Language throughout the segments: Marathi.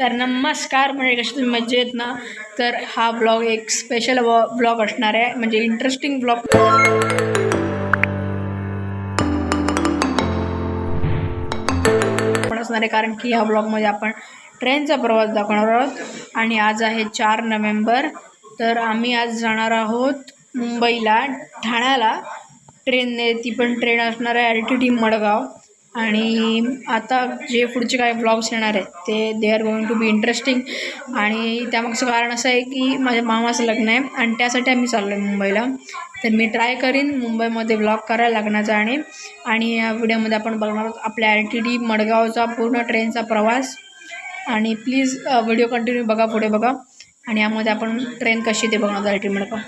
तर नमस्कार म्हणजे कशी तुम्ही येत ना तर हा ब्लॉग एक स्पेशल ब्लॉग असणार आहे म्हणजे इंटरेस्टिंग ब्लॉग पण असणार आहे कारण की ह्या ब्लॉगमध्ये आपण ट्रेनचा प्रवास दाखवणार आहोत. आणि आज आहे चार नोव्हेंबर तर आम्ही आज जाणार आहोत मुंबईला ठाण्याला. ट्रेनने ती पण ट्रेन असणार आहे एल टी टी मडगाव. आणि आता जे पुढचे काही ब्लॉग्स येणार आहेत ते they are going to be interesting आणि त्यामागचं कारण असं आहे की माझ्या मामाचं लग्न आहे आणि त्यासाठी आम्ही चाललो आहे मुंबईला. तर मी ट्राय करीन मुंबईमध्ये ब्लॉग करायला लग्नाचा आणि आणि या व्हिडिओमध्ये आपण बघणार आहोत आपल्या एल टी डी मडगावचा पूर्ण ट्रेनचा प्रवास. आणि प्लीज व्हिडिओ कंटिन्यू बघा पुढे बघा. आणि यामध्ये आपण ट्रेन कशी ते बघणार एल टी मडगाव.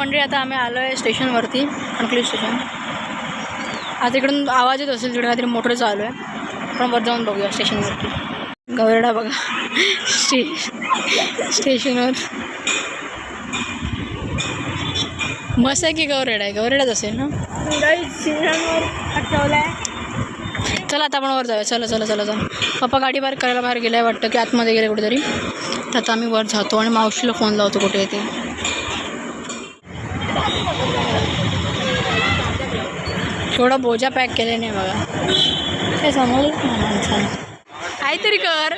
मंडळी आता आम्ही आलो आहे स्टेशनवरती कणकली स्टेशन. आता इकडून आवाज येत असेल तिकडे काहीतरी मोटर चालू आहे. पण वर जाऊन बघूया स्टेशनवरती. गवरडा बघा. स्टे स्टेशनवर. मस्त आहे की गवरेडा आहे? गवरेडाच असेल ना? चला आता आपण वर जाऊया. चला चला चला चला. पप्पा गाडी पार्क करायला बाहेर गेलाय वाटतं की आतमध्ये गेले कुठेतरी. तर आता आम्ही वर जातो आणि मावशीला फोन लावतो कुठे येते थोडा बोजा पॅक केले नाही बघा. ते समजलंच नाही माणसाला काहीतरी कर.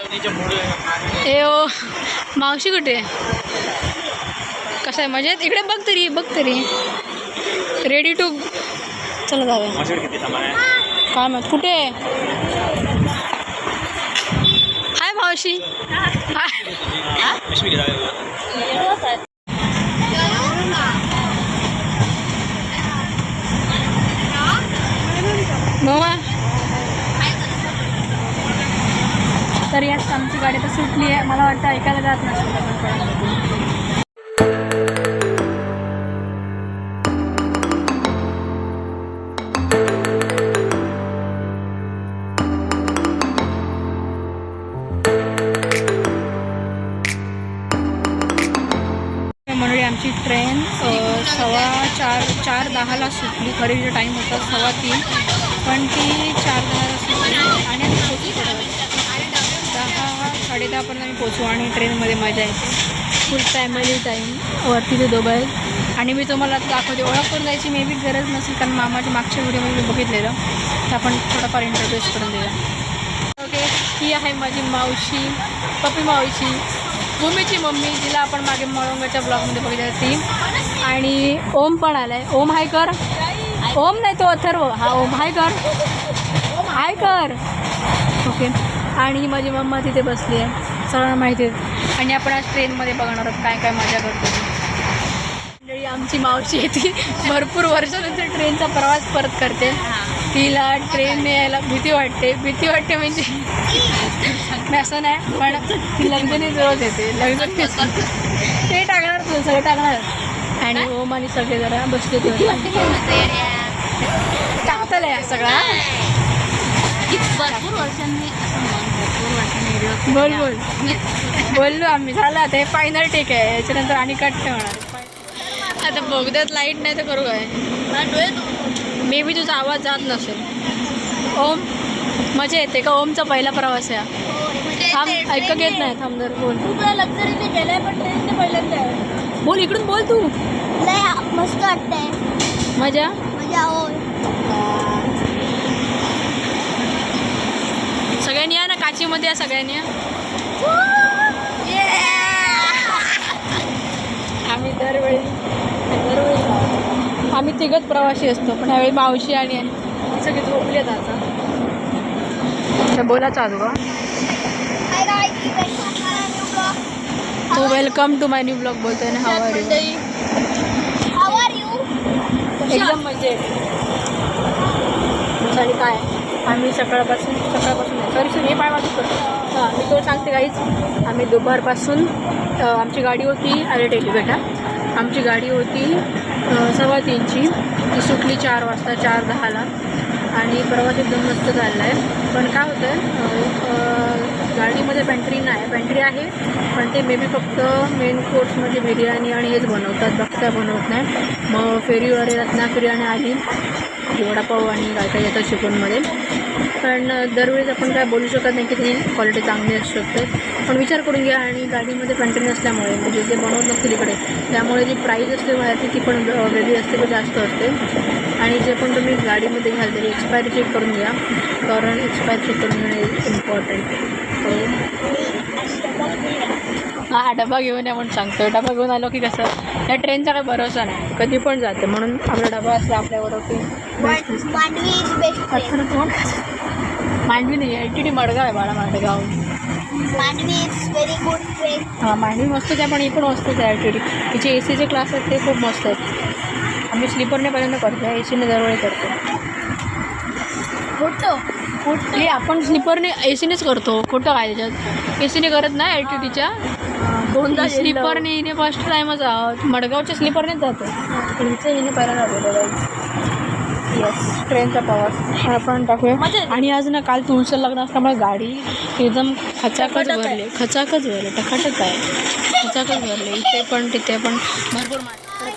ए ओ मावशी कुठे? कसं आहे? मजेत? इकडे बघ तरी बघ तरी. रेडी टू चला जाऊया. काय मग कुठे हाय मावशी. हाय मामा तर यात आमची गाडी तर सुटली आहे. मला वाटतं ऐकायला जात नाही आमची ट्रेन सव्वा चार चार दहाला सुटली. खरेदीचा टाईम होता सव्वा तीन. पण ती चार सुटली आणि पोचू. दहा साडेदहापर्यंत आम्ही पोचू आणि ट्रेनमध्ये मजा येते. फुल फॅमिली टाईम वरती ते दोघं आहेत. आणि मी तुम्हाला दाखवते ओळख करून जायची मे बी गरज नसेल कारण मामाच्या मागच्या व्हिडिओमध्ये मी बघितलेलं. तर आपण थोडंफार इंट्रोड्यूस करून देऊया. ओके ही आहे माझी मावशी पप्पी मावशी भूमीची मम्मी जिला आपण मागे मळंगाच्या ब्लॉगमध्ये बघितलं ती. आणि ओम पण आला आहे ओम हाय कर. ओम नाही तो अथर्व. हा ओम. हाय कर हाय कर ओके. आणि ही माझी मम्मा तिथे बसली आहे. सगळ्यांना माहिती आहे. आणि आपण आज ट्रेनमध्ये बघणार आहोत काय काय मजा करतो. मंडळी आमची मावशी आहे ती भरपूर वर्षानंतर ट्रेनचा प्रवास परत करते. तिला ट्रेनने यायला भीती वाटते. भीती वाटते म्हणजे मी असं नाही पण ती लग्ननी रोज येते. लग्न ते टाकणार तू सगळं टाकणार. आणि ओम आणि सगळे जरा बसले टाकतलं आहे सगळा. भरपूर वर्षांनी असं बोल बोल. बोललो आम्ही. झालं आता हे फायनल टेक आहे. याच्यानंतर आणि कट ठेवणार आता बोगद्यात लाइट नाही तर करू काय? मे बी तुझा आवाज जात नसेल. ओम मजा येते का? ओमचा पहिला प्रवास आहे हा. थांब ऐकत येत नाही. थांब जर बोल. लक्झरीने गेलाय पण ट्रेनने पहिल्यांदा आहे. बोल इकडून बोल तू. लय मस्त वाटतंय. मजा? सगळ्यांनी या ना काचीमध्ये या सगळ्यांनी या. आम्ही दरवेळी दरवेळी आम्ही तिघच प्रवासी असतो पण ह्यावेळी मावशी आणि सगळे झोपले आता. बोला चालू का तू welcome to my new blog बोलतोय ना हवा एकदम मजा येते आणि काय? आम्ही सकाळपासून सकाळपासून सॉरी सर हे पाय वाजत करतो हां मी तो सांगते काहीच आम्ही दुपारपासून आमची गाडी होती अरे टेली बेटा आमची गाडी होती सव्वा तीनची. ती सुटली चार वाजता चार दहाला. आणि प्रवास एकदम मस्त चालला आहे पण काय होतं गाडीमध्ये पॅन्ट्री नाही. पॅन्ट्री आहे पण ते मे बी फक्त मेन कोर्समध्ये बिर्याणी आणि हेच बनवतात. बाकी काय बनवत नाही. मग फेरीवर रत्नागिरी आणि आली वडापाव आणि काय काय येतं चिकनमध्ये पण दरवेळेस आपण काय बोलू शकत नाही की त्याची क्वालिटी चांगली असू शकते. पण विचार करून घ्या आणि गाडीमध्ये पेंट्री नसल्यामुळे म्हणजे जे बनवत नसतील इकडे त्यामुळे जी प्राईस असते बाहेरची ती पण वेगळी असते पण जास्त असते. आणि जे पण तुम्ही गाडीमध्ये घ्याल तरी एक्सपायरी चेक करून घ्या. कारण एक्सपायरी चेक करून घेणे इम्पॉर्टंट हा डबा घेऊन या म्हणून सांगतो डबा घेऊन आलो की कसं या ट्रेनचा काही भरोसा नाही. कधी पण जाते म्हणून आपला डबा असला आपल्याबरोबर की मांडवी नाही एल टी टी मडगाव आहे बाळा Madgaon. Mandovi is very good train हां मांडवी मस्तच आहे पण ही पण मस्तच आहे टी टी डी तिचे ए सीचे क्लास आहेत ते खूप मस्त आहेत. आम्ही स्लीपरने पहिल्यांदा करतो ए सीने दरवेळी करतो फोटो कुठली आपण स्लीपरने ए सीनेच करतो खोटं काय त्याच्यात? ए सीने करत नाही एल टी टीच्या दोनदा स्लीपरने हिने फर्स्ट टाईमच आहोत. मडगावच्या स्लीपरनेच जातो हिने पहिल्यांदा जातो येस ट्रेनचा प्रवास. आपण टाकूया आणि आज ना काल तुळसं लग्न असल्यामुळे गाडी एकदम खचाखच भरली. खचाखच भरली. टकाटक आहे. खचाखच भरले. इथे पण तिथे पण. भरपूर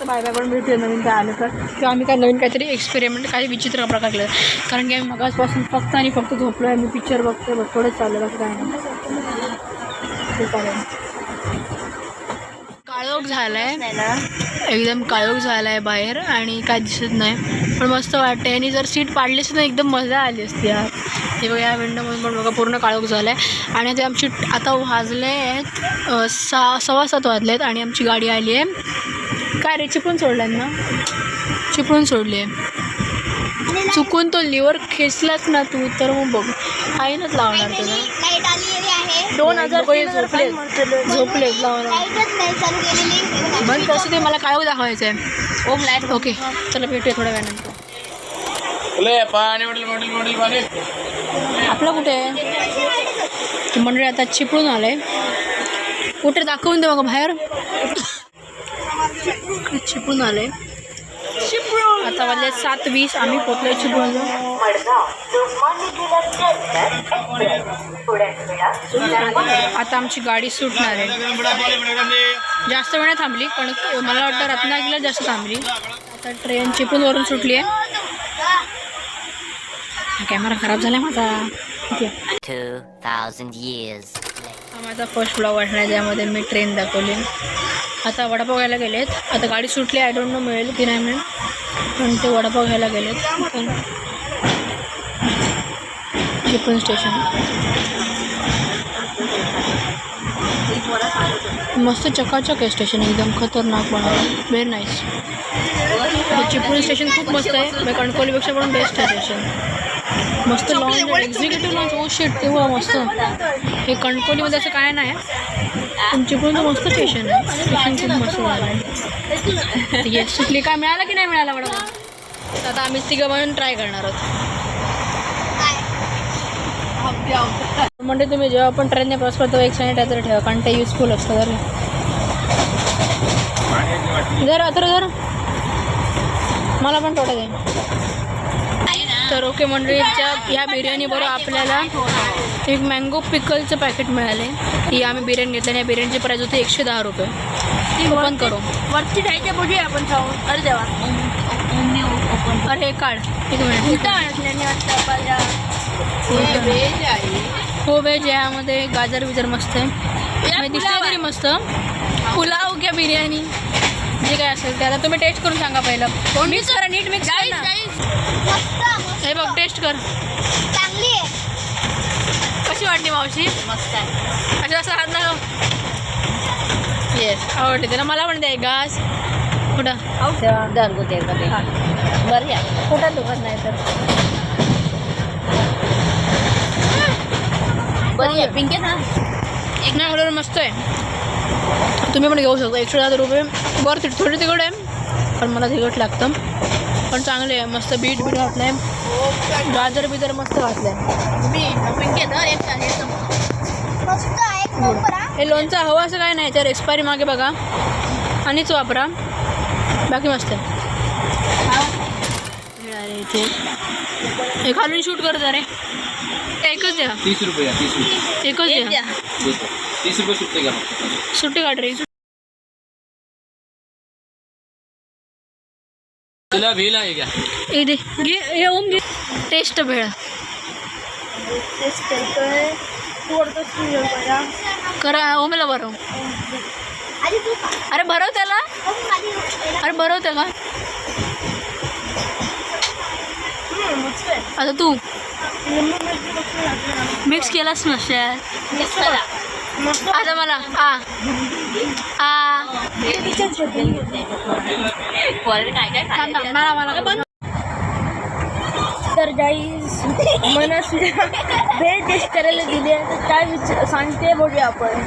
बाय बाय पण भेटूया नवीन काय आलं तर. किंवा आम्ही काय नवीन काहीतरी एक्सपेरिमेंट काही विचित्र प्रकार केलं. कारण की आम्ही मगाचपासून फक्त आणि फक्त झोपलो आहे मी पिक्चर बघतोय. बस थोडंच चाललं बाकी काय नाही. काळोख झालाय. एकदम काळोख झाला आहे बाहेर आणि काय दिसत नाही. पण मस्त वाटते आणि जर सीट पाडली असती तर एकदम मजा आली असती यार. हे बघा या विंडोमध्ये पण बघा पूर्ण काळोख झाला आहे आणि ते आमची आता वाजले आहेत सहा सव्वा सात वाजले आहेत आणि आमची गाडी आली आहे. काय रे चिपळूण सोडल्यात ना? चिपळूण सोडली आहे चुकून तो लिव्हर खेचलाच ना तू तर मग बघ. आईनच लावणार तुला दोन हजार झोपले झोपले बंद कसं ते मला काळोख दाखवायचं आहे ओम लाइट ओके. चला भेटूया थोड्या वेळानंतर. आपलं कुठे? आहे मंडळी आता चिपळून आलंय कुठे दाखवून दे बघा बाहेर. चिपळून आले. आता वाजले सात वीस आम्ही पोचलोय चिपळूणला आता आमची गाडी सुटणार आहे. जास्त वेळ थांबली पण मला वाटतं रत्नागिरीला जास्त थांबली. आता ट्रेन चिपळूणवरून सुटली आहे. कॅमेरा खराब झाला माझा. ठीक आहे 2,000 years. हा माझा फर्स्ट ब्लॉग आहे ज्यामध्ये मी ट्रेन दाखवली. आता वडापाव घ्यायला गेलेत. आता गाडी सुटली आय डोंट नो मिळेल की नाही मिळेल. पण ते वडापाव घ्यायला गेलेत. चिपळूण स्टेशन मस्त चकाचक आहे स्टेशन एकदम खतरनाक बनवलं. व्हेरी नाईस चिपळूण स्टेशन खूप मस्त आहे. कणकोलीपेक्षा पण बेस्ट आहे स्टेशन मस्त लॉन्ग एक्झिक्युटिव्ह लॉन्च ओ शेट तेव्हा मस्त. हे कणकोलीमध्ये असं काय नाही पण चिपळूणचं मस्त स्टेशन आहे. स्टेशन खूप मस्त झालं आहे येस काय मिळालं की नाही मिळाला मॅडम आता आम्ही तिघं म्हणून ट्राय करणार आहोत. म्हणजे तुम्ही जेव्हा आपण ट्रेनने प्रवास करतो एक सॅनिटायझर ठेवा कारण ते युजफुल असतं जर जर अत्र जर मला पण थोडं दे. तर ओके मंडळीच्या ह्या बिर्याणीबरोबर आपल्याला एक मँगो पिकलचं पॅकेट मिळाले. ही आम्ही बिर्याणी घेतली आणि या बिर्याणीची प्राईज होती एकशे दहा रुपये. ती ओपन करू. वरती जायचं बघूया आपण जाऊन. अरे देवा. अरे हे काढ. एक मिनिट. हो आहे. यामध्ये गाजर बिजर मस्त आहे. दिसते तरी मस्त. पुलाव घ्या बिर्याणी. जे काय असेल ते. आता तुम्ही टेस्ट करून सांगा पहिलं. मिक्स करा नीट मिक्स हे बघ टेस्ट कर. चांगली आहे. कशी वाटली मावशी? मस्त आहे. अच्छा असं हात ना येस आवडते. त्याला मला पण द्याय घास कुठं? घरगुती हां. बरं या. कुठं दुखत नाही तर? बरं या. पिंके ना. एक नाही ऑर्डर मस्त आहे. तुम्ही पण घेऊ शकता. एकशे दहा रुपये. बरं ती थोडी तिखट आहे. पण मला तिखट लागतं. पण चांगले आहे. मस्त बीट बीट घातलं आहे. गाजर बिजर मस्त घातलं आहे. पिंके ना एक मस्त आहे. हा. लोणचं हवं असं काय नाही तर एक्सपायरी मागे बघा. आणिच वापरा. बाकी मस्त आहे. अरे इथे. हे खालून शूट करत रे एक एकच द्या. तीस रुपये तीस रुपये. एकच द्या. तीस रुपये सुट्टे घ्या फक्त. सुट्टी काढ रे. तुला भेल आहे का ए दे. घे हे ओम घे. टेस्ट भेळ. टेस्ट करतोय करा. ओमेला भरव. अरे भरव त्याला हो, पहिला. अरे भरव त्याला हम्म, मस्त आहे. आता तू. मिक्स केलास मस्त आता मला आ थांब, मला मला तर गाईज मनस्वीला भेट टेस्ट करायला दिली आहे. तर काय विचार सांगते बघूया आपण.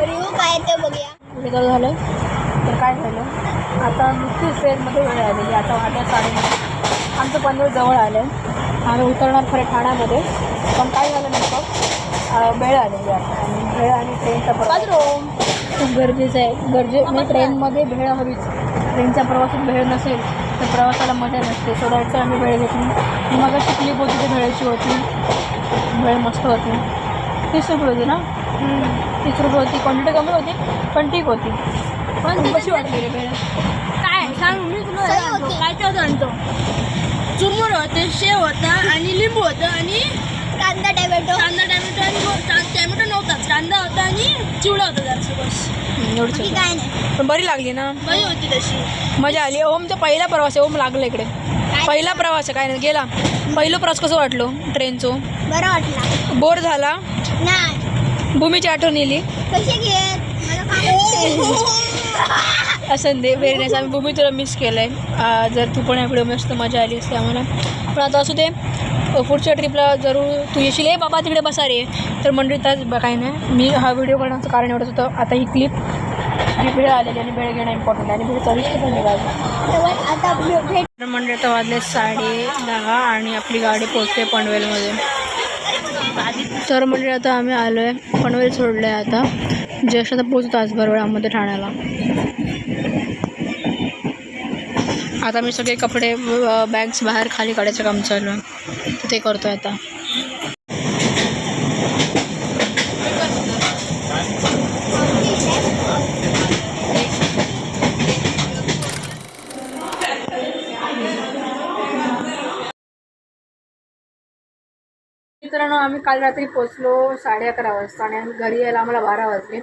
रिव्ह्यू काय ते बघूया. झालं. तर काय झालं? आता नुकतीच ट्रेनमध्ये वेळ आलेली. आता वाटल्या साडे आमचं पनवेल जवळ आलं आहे आम्ही उतरणार खरं ठाण्यामध्ये. पण काय झालं नेमकं? वेळ आलेली आता आणि वेळ आणि ट्रेनचा प्रवास. खूप गरजेचं आहे. गरजे म्हणजे ट्रेनमध्ये भेळ हवीच. ट्रेनच्या प्रवासात भेळ नसेल. तर प्रवासाला मजा नसते. सो द्यायचं आम्ही वेळ घेतली मग शिकली होती ती भेळची होती. भेळ मस्त होती. तीस रुपये होती ना? तीस रुपये होती. क्वांटिटी कमी होती पण ठीक होती. पण कशी वाटली रे भेळ काय? सांग मी तुला होती. काय आणतो चुरमुर होते शेव होता आणि लिंबू होतं आणि कांदा टॅमॅटो. कांदा टॅमॅटो आणि गो- टा- टॅमॅटो नव्हताच कांदा होता आणि चिवडा होता जरासं बस. एवढंच बाकी होतं. काय नाही. पण बरी लागली ना? बरी होती तशी. मजा आली. ओमचा पहिला प्रवास आहे. ओम लागला इकडे. पहिला प्रवास आहे. काय नाही गेला. पहिलं प्रवास कसं वाटलो ट्रेनचं? बरं वाटला. बोर झाला. नाही. भूमीची आठवण येली. कसे घेत मला सांग असं दे व्हेरी नाईस आम्ही भूमी तुला मिस केलं आहे जर तू पण या व्हिडिओ मस्त मजा आली असते आम्हाला. पण आता असू दे. पुढच्या ट्रिपला जरूर तू येशील. हे बाबा तिकडे बसा रे. तर मंडळी तास काही नाही. मी हा व्हिडिओ करण्याचं कारण एवढंच होतं. आता ही क्लिप जी वेळ आलेली आणि वेळ घेणं इम्पॉर्टंट आणि वेळ चविष्ट पण निघाली आता तर आता वाजले साडे दहा आणि आपली गाडी पोचते पनवेलमध्ये. तर म्हणजे आता आम्ही आलो आहे पनवेल सोडलं आहे आता. जस्ट आता पोचतो तासभर वेळामध्ये ठाण्याला. आता मी सगळे कपडे बॅग्स बाहेर खाली काढायचं काम चालू आहे. तर ते करतो आहे आता. मित्रांनो आम्ही काल रात्री पोचलो साडे अकरा वाजता आणि आम्ही घरी यायला आम्हाला बारा वाजले.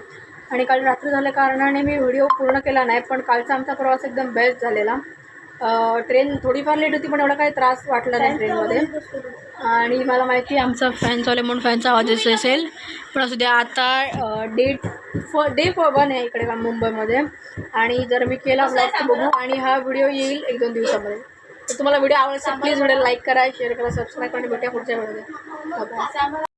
आणि काल रात्री झाल्या कारणाने मी व्हिडिओ पूर्ण केला नाही पण कालचा आमचा प्रवास एकदम बेस्ट झालेला. ट्रेन थोडीफार लेट होती पण एवढा काही त्रास वाटला नाही ट्रेनमध्ये आणि मला माहिती आहे आमचा फॅन चालू आहे म्हणून फॅनचा आवाज येत असेल. पण असू द्या आता डेट फ डे फ वन आहे इकडे का मुंबईमध्ये. आणि जर मी केला ब्लॉग तर बघू. आणि हा व्हिडिओ येईल एक दोन दिवसामध्ये. तर तुम्हाला व्हिडिओ आवडला असेल प्लीज व्हिडिओ लाईक करा शेअर करा सबस्क्राईब करा आणि भेटूया पुढच्या व्हिडिओमध्ये